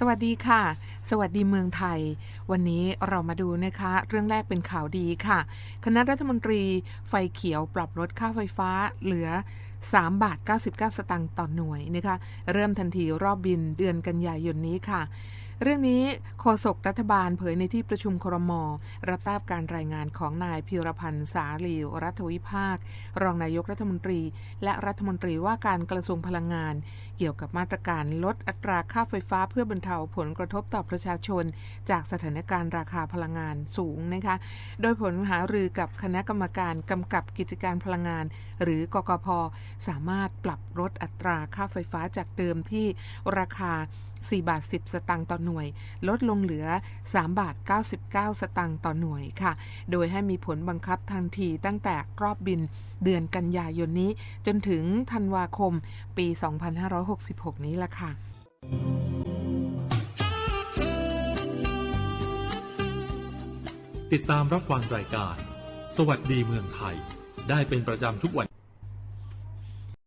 สวัสดีค่ะ สวัสดีเมืองไทย วันนี้เรามาดูนะคะ เรื่องแรกเป็นข่าวดีค่ะ คณะรัฐมนตรีไฟเขียวปรับลดค่าไฟฟ้าเหลือ3 บาท 99 สตางค์ต่อหน่วยนะคะ เริ่มทันทีรอบบินเดือนกันยายนนี้ค่ะ เรื่องนี้โฆษกรัฐบาลเผยในที่ประชุมครม รับทราบการรายงานของนายพิรพันธ์สาลีรัฐวิภาค รองนายกรัฐมนตรี และรัฐมนตรีว่าการกระทรวงพลังงาน เกี่ยวกับมาตรการลดอัตราค่าไฟฟ้าเพื่อบรรเทาผลกระทบต่อประชาชน จากสถานการณ์ราคาพลังงานสูงนะคะ โดยผลหารือกับคณะกรรมการกำกับกิจการพลังงาน หรือกกพสามารถปรับลดอัตราค่าไฟฟ้าจากเดิมที่ราคา 4 บาท 10 สตางค์ต่อหน่วย ลดลงเหลือ 3 บาท 99 สตางค์ต่อหน่วยค่ะ โดยให้มีผลบังคับทันทีตั้งแต่รอบบินเดือนกันยายนนี้ จนถึงธันวาคมปี 2566 นี้ละค่ะติดตามรับฟังรายการ สวัสดีเมืองไทย ได้เป็นประจำทุกวัน